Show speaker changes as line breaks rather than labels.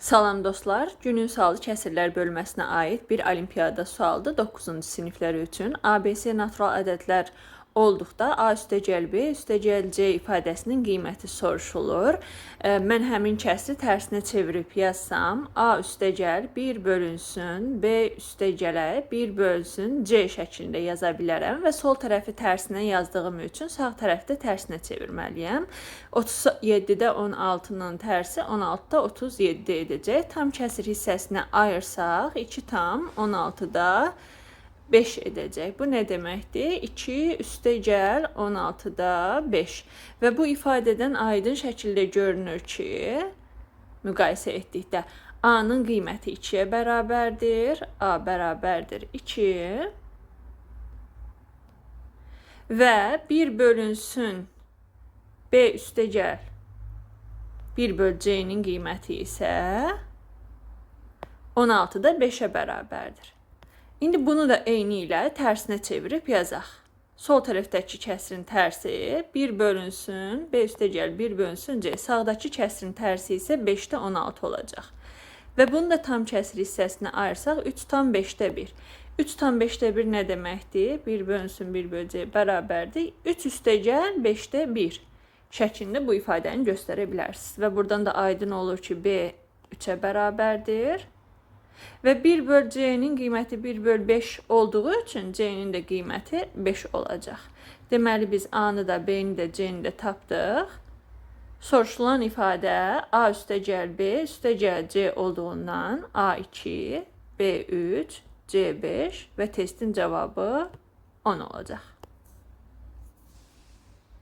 Salam dostlar, günün sualı kəsirlər bölməsinə aid bir olimpiyada sualdır 9-cu siniflər üçün. ABC natural ədədlər olduqda A üstəgəl B üstəgəl C ifadəsinin qiyməti soruşulur. E, Mən həmin kəsri tərsinə çevirib yazsam, A üstəgəl 1 bölünsün B üstəgələ 1 bölsün C şəklində yaza bilərəm və sol tərəfi tərsinə yazdığım üçün sağ tərəfdə tərsinə çevirməliyəm. 37-də 16-nın tərsi 16-da 37 edəcək. Tam kəsir hissəsinə ayırsaq 2 tam 16-da 5 edəcək. Bu nə deməkdir? 2 üstəgəl 16-da 5. Və bu ifadədən aydın şəkildə görünür ki, müqayisə etdikdə A-nın qiyməti 2-yə bərabərdir. A bərabərdir 2. Və 1 bölünsün B üstəgəl 1 böl C-nin qiyməti isə 16-da 5-ə bərabərdir. İndi bunu da eyni ilə tərsinə çevirib yazaq. Sol tərəfdəki kəsirin tərsi 1 bölünsün, B üstəgəl 1 bölünsün C. Sağdakı kəsirin tərsi isə 5-də 16 olacaq. Və bunu da tam kəsir hissəsinə ayırsaq 3 tam 5-də 1. 3 tam 5-də 1 nə deməkdir? 1 bölünsün 1 böl C bərabərdir. 3 üstəgəl 5-də 1 şəklində bu ifadəni göstərə bilərsiniz. Və buradan da aydın olur ki, B 3-ə bərabərdir. Və 1 böl C-nin qiyməti 1 böl 5 olduğu üçün C-nin də qiyməti 5 olacaq. Deməli biz A-nı da, B-ni də, C-ni də tapdıq. Soruşulan ifadə A üstəgəl B üstəgəl C olduğundan A2, B3, C5 və testin cavabı 10 olacaq.